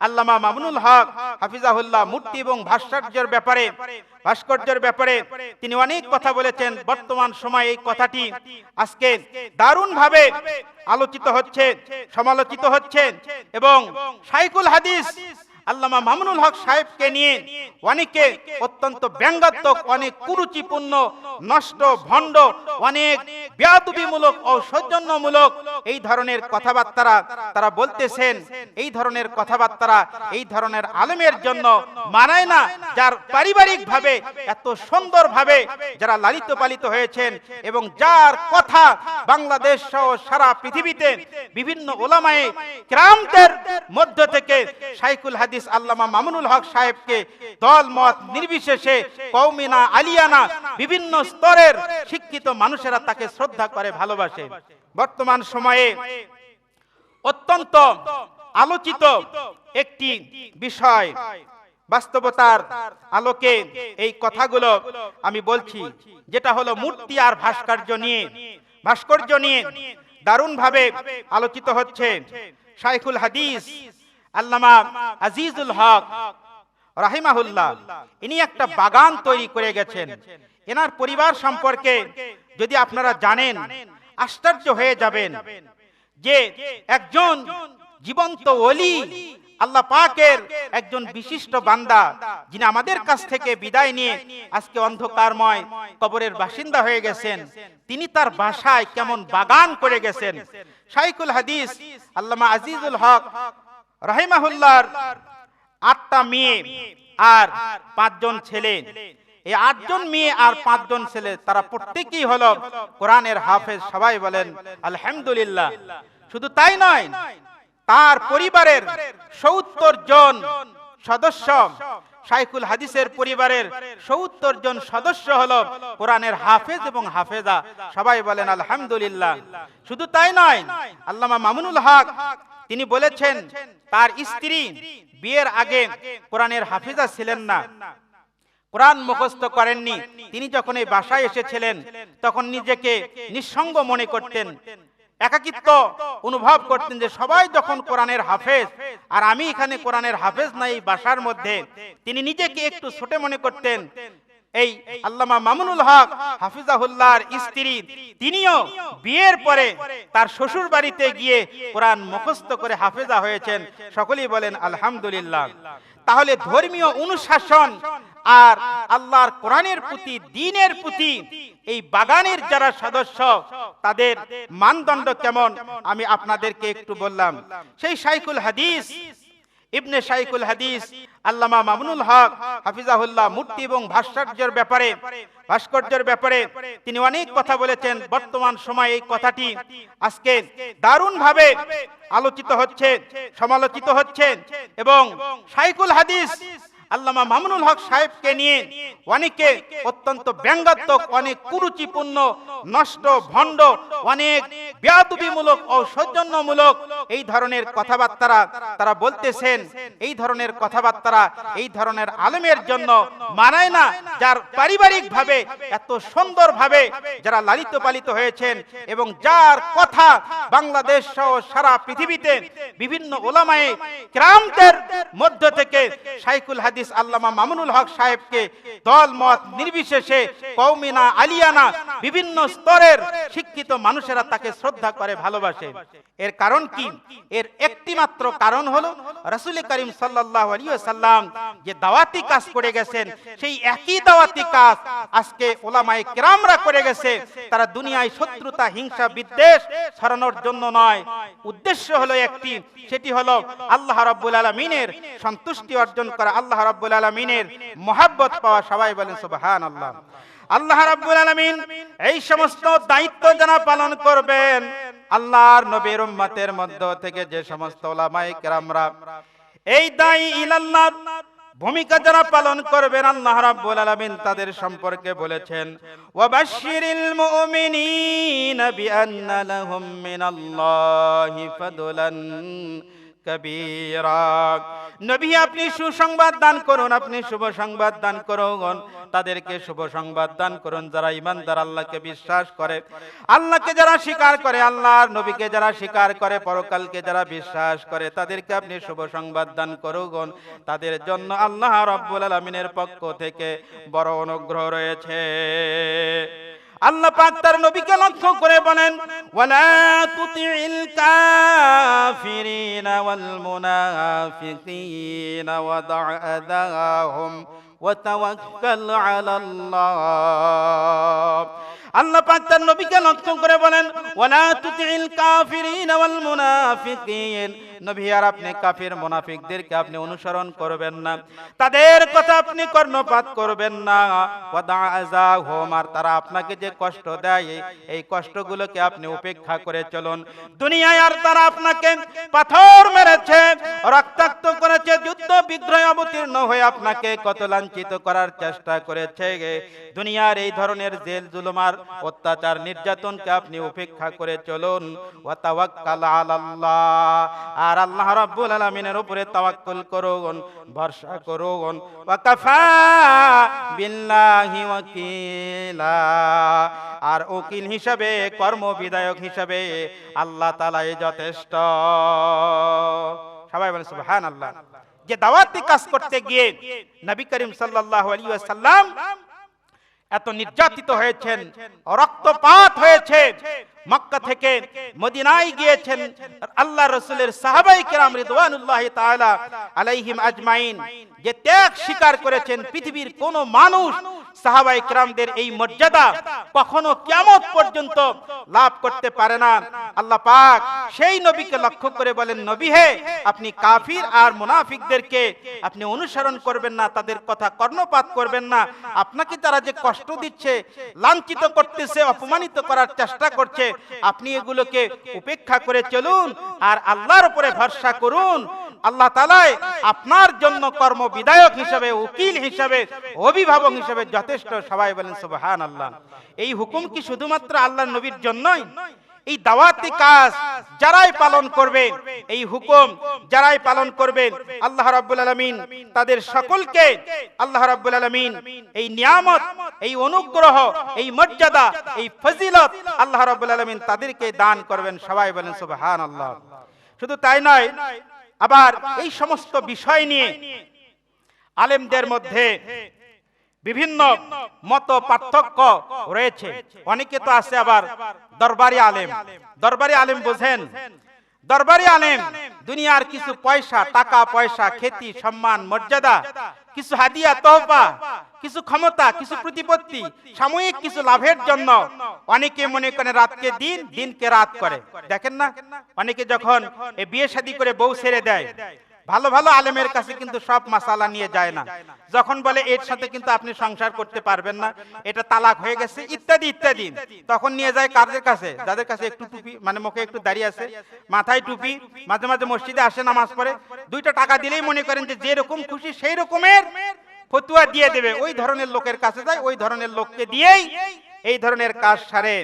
আল্লামা মামুনুল হক, হাফিজাহুল্লাহ, মূর্তি এবং ভাস্কর্যের ব্যাপারে ভাস্কর্যের ব্যাপারে তিনি অনেক কথা বলেছেন। বর্তমান সময়ে এই কথাটি আজকে দারুণ ভাবে আলোচিত হচ্ছে, সমালোচিত হচ্ছে এবং সাইকুল হাদিস আল্লামা মামুনুল হক সাহেবকে নিয়ে অনেকে অত্যন্ত ব্যঙ্গাত্মক, অনেক কুরুচিপূর্ণ, নষ্ট, ভণ্ড, অনেক বেয়াদবিমূলক ও সৌজন্যমূলক এই ধরনের কথাবার্তারা তারা বলতেছেন। এই ধরনের কথাবার্তারা এই ধরনের আলেমের জন্য মানায় না, যার পারিবারিক ভাবে এত সুন্দর ভাবে যারা লালিত পালিত হয়েছেন এবং যার কথা বাংলাদেশ সহ সারা পৃথিবীতে বিভিন্ন ওলামায়ে ক্রামদের মধ্য থেকে সাইকুল হাদিস আল্লামা মামুনুল হক সাহেবকে দল মত নির্বিশেষে কৌমিনা আলিয়ানা বিভিন্ন স্তরের শিক্ষিত মানুষেরা তাকে শ্রদ্ধা করে, ভালোবাসে। বর্তমান সময়ে অত্যন্ত আলোচিত একটি বিষয় বাস্তবতার আলোকে এই কথাগুলো আমি বলছি, যেটা হলো মূর্তি আর ভাস্কর্য নিয়ে। ভাস্কর্য নিয়ে দারুণভাবে আলোচিত হচ্ছে শাইখুল হাদিস আল্লামা আজিজুল হক রাহিমাহুল্লাহ, ইনি একটা বাগান তৈরি করে গেছেন। এনার পরিবার সম্পর্কে যদি আপনারা জানেন, আশ্চর্য হয়ে যাবেন যে একজন জীবন্ত ওলি আল্লাহ পাকের একজন বিশিষ্ট বান্দা, যিনি আমাদের কাছ থেকে বিদায় নিয়ে আজকে অন্ধকারময় কবরের বাসিন্দা হয়ে গেছেন। তিনি তার বাসায় কেমন বাগান করে গেছেন। শাইকুল হাদিস আল্লামা আজিজুল হক রাহিমাহুল্লাহর আটটা মেয়ে আর পাঁচজন ছেলে। এই আটজন মেয়ে আর পাঁচজন ছেলে তারা প্রত্যেকেই হল কোরআনের হাফেজ। সবাই বলেন আলহামদুলিল্লাহ। শুধু তাই নয় তার পরিবারের সত্তর জন সদস্য শাইকুল হাদিসের পরিবারের সত্তর জন সদস্য হলো কোরআনের হাফেজ এবং হাফেজা। সবাই বলেন, আলহামদুলিল্লাহ। শুধু তাই নয়, আল্লামা মামুনুল হক, তিনি বলেছেন, তার স্ত্রী বিয়ের আগে কোরআনের হাফিজা ছিলেন না। কোরআন মুখস্থ করেননি। তিনি যখন এই বাসায় এসেছিলেন, তখন নিজেকে নিঃসঙ্গ মনে করতেন। একাকিত্ব অনুভব করতেন যে সবাই যখন কোরআনের হাফেজ, আর আমি এখানে কোরআনের হাফেজ নাই বাসার মধ্যে, তিনি নিজেকে একটু ছোট মনে করতেন। এই আল্লামা মামুনুল হক হাফিজাহুল্লাহর স্ত্রী, তিনিও বিয়ের পরে তার শ্বশুর বাড়িতে গিয়ে কোরআন মুখস্থ করে হাফেজা হয়েছেন। সকলেই বলেন, আলহামদুলিল্লাহ। তাহলে ধর্মীয় অনুশাসন আর আল্লাহর কোরআনের প্রতি, দিনের প্রতি এই বাগানের যারা সদস্য তাদের মানদণ্ড কেমন আমি আপনাদেরকে একটু বললাম। সেই সাইকুল হাদিস, ইবনে শাইকুল হাদিস, আল্লামা মামুনুল হক, হাফিজাহুল্লাহ মূর্তি এবং ভাস্কর্যের ব্যাপারে ভাস্কর্যের ব্যাপারে তিনি অনেক কথা বলেছেন। বর্তমান সময়ে এই কথাটি আজকে দারুণ ভাবে আলোচিত হচ্ছে, সমালোচিত হচ্ছে এবং শাইকুল হাদিস আল্লামা মামুনুল হক সাহেবকে নিয়ে অনেকে অত্যন্ত ব্যঙ্গাত্মক অনেক কুরুচিপূর্ণ নষ্ট ভণ্ড অনেক বেয়াদবিমূলক ও সৌজন্যমূলক এই ধরনের কথাবার্তারা তারা বলতেছেন, এই ধরনের কথাবার্তারা এই ধরনের জন্য মানায় না, যার এত সুন্দর ভাবে যারা লালিত পালিত হয়েছেন এবং যার কথা বাংলাদেশ সহ সারা পৃথিবীতে বিভিন্ন ওলামায়ে ক্রামদের মধ্য থেকে সাইকুল হাদিস আল্লামা মামুনুল হক সাহেবকে দল মত নির্বিশেষে কৌমিনা আলিয়ানা বিভিন্ন স্তরের শিক্ষিত মানুষেরা তাকে শ্রদ্ধা করে, ভালোবাসে। এর কারণ কি? এর একটি মাত্র কারণ হলো রাসূল করিম সাল্লাল্লাহু আলাইহি ওয়াসাল্লাম যে দাওয়াতি কাজ করে গেছেন, সেই একই দাওয়াতি কাজ আজকে ওলামায়ে কেরামরা করে গেছে। তারা দুনিয়ায় শত্রুতা, হিংসা, বিদ্বেষ ছড়ানোর জন্য নয়। উদ্দেশ্য হলো একটি, সেটি হলো আল্লাহ রাব্বুল আলামিনের সন্তুষ্টি অর্জন করা, আল্লাহ রাব্বুল আলামিনের মহাব্বত পাওয়া সবাই বলেন সুবহানাল্লাহ। আল্লাহ রাব্বুল আলামিন এই সমস্ত দায়িত্ব যারা পালন করবেন আল্লাহর নবীর উম্মতের মধ্য থেকে যে সমস্ত ওলামায়ে কেরামরা এই দায়ী ইলাল্লাহ ভূমিকা যারা পালন করবেন আল্লাহ রাব্বুল আলামিন তাদের সম্পর্কে বলেছেন ওয়াবাশশিরিল মুমিনিনা বিআন্না লাহুম মিনাল্লাহি ফাদলান কবিরা। নবী, আপনি সুসংবাদ দান করুন, আপনি শুভ সংবাদ দান করুন। তাদেরকে শুভ সংবাদ দান করুন, যারা ইমানদার, আল্লাহকে বিশ্বাস করে। আল্লাহকে যারা স্বীকার করে আল্লাহ নবীকে যারা স্বীকার করে, পরকালকে যারা বিশ্বাস করে, তাদেরকে আপনি শুভ সংবাদ দান করুন। তাদের জন্য আল্লাহ রব্বুল আলমিনের পক্ষ থেকে বড় অনুগ্রহ রয়েছে। আল্লাহ পাক তার নবীকে লক্ষ্য করে বলেন, ওয়ালা তুতিল কাফিরিনা ওয়াল মুনাফিকিনা ওয়াদা আদাহুম ওয়া তাওয়াক্কাল আলাল্লাহ। আল্লাহ পাক তার নবীকে লক্ষ্য করে বলেন, ওয়ালা তুতিল কাফিরিনা ওয়াল মুনাফিকিন নবী আপনি কাফির মুনাফিকদেরকে আপনি অনুসরণ করবেন না। তাদের কথা আপনি কর্ণপাত করবেন না। আর তারা আপনাকে যে কষ্ট দেয়, এই- কষ্টগুলোকে আপনি উপেক্ষা করে চলুন। দুনিয়ায় আর তারা আপনাকে পাথর মেরেছে, রক্তাক্ত করেছে, যুদ্ধ অবতীর্ণ হয়ে আপনাকে কত লাঞ্ছিত করার চেষ্টা করেছে। দুনিয়ার এই ধরনের জেল জুলুমার অত্যাচার নির্যাতনকে আপনি উপেক্ষা করে চলুন। আর আল্লাহ রাব্বুল আলামিনের উপরে তাওয়াক্কুল করুন, ভরসা করুন। ওয়া কাফা বিল্লাহি ওয়াকিলা। আর উকিল হিসাবে কর্ম বিধায়ক হিসাবে আল্লাহ তালাই যথেষ্ট। সবাই বলে সুবহান আল্লাহ যে দাওয়াতি কাজ করতে গিয়ে নবী করিম সাল্লাল্লাহু আলাইহি ওয়াসাল্লাম এত নির্যাতিত হয়েছেন, রক্তপাত হয়েছে মক্কা থেকে মদিনায় গিয়েছেন আল্লাহ রসুলের সাহাবাই কেরাম রিদওয়ানুল্লাহ তাআলা আলাইহিম আজমাইন, যে ত্যাগ স্বীকার করেছেন পৃথিবীর কোন মানুষ। সাহাবাই কেরামদের এই মর্যাদা কখনো কিয়ামত পর্যন্ত লাভ করতে পারে না। আল্লাহ পাক সেই নবীকে লক্ষ্য করে বলেন, নবী হে, আপনি কাফির আর মুনাফিকদেরকে আপনি অনুসরণ করবেন না, তাদের কথা কর্ণপাত করবেন না। আপনাকে তারা যে কষ্ট দিচ্ছে, লাঞ্ছিত করতেছে, অপমানিত করার চেষ্টা করছে আপনি এগুলোকে উপেক্ষা করে চলুন আর আল্লাহর উপরে ভরসা করুন। আল্লাহ তালাই আপনার জন্য কর্ম বিধায়ক হিসাবে, উকিল হিসাবে, অভিভাবক হিসাবে যথেষ্ট। সবাই বলেন সুবহান আল্লাহ এই হুকুম কি শুধুমাত্র আল্লাহ নবীর জন্যই? এই দাওয়াতি কাজ যারাই পালন করবে এই হুকুম যারাই পালন করবে আল্লাহ রাব্বুল আলামিন তাদের সকলকে, আল্লাহ রাব্বুল আলামিন এই নিয়ামত, এই অনুগ্রহ, এই মর্যাদা, এই ফজিলত আল্লাহ রাব্বুল আলামিন তাদেরকে দান করবেন। সবাই বলেন সুবহানাল্লাহ। শুধু তাই নয়, আবার এই সমস্ত বিষয় নিয়ে আলেমদের মধ্যে বিভিন্ন মত পার্থক্য রয়েছে। অনেকে তো আছে আবার দরবারি আলেম। দরবারি আলেম বোঝেন, দরবারি আলেম দুনিয়ার কিছু পয়সা, টাকা, পয়সা, খ্যাতি, সম্মান, মর্যাদা, কিছু হাদিয়া তহবা কিছু ক্ষমতা, কিছু প্রতিপত্তি, সাময়িক কিছু লাভের জন্য অনেকে মনে করে রাতকে দিন, দিনকে রাত করে। দেখেন না? অনেকে যখন বিয়ে শাদী করে বউ ছেড়ে দেয় ভালো ভালো আলেমের কাছে কিন্তু সব মাসালা নিয়ে যায় না। যখন বলে এর সাথে কিন্তু আপনি সংসার করতে পারবেন না, এটা তালাক হয়ে গেছে, ইত্যাদি ইত্যাদি। তখন নিয়ে যায় কাদের কাছে? যাদের কাছে একটু টুপি মানে মুখে একটু দাঁড়িয়ে আছে, মাথায় টুপি, মাঝে মাঝে মসজিদে আসে নামাজ পড়ে, দুইটা টাকা দিলেই মনে করেন যে যেরকম খুশি সেই রকমের ফতুয়া দিয়ে দেবে। ওই ধরনের লোকের কাছে যায়, ওই ধরনের লোককে দিয়েই এই ধরনের কাজ সারে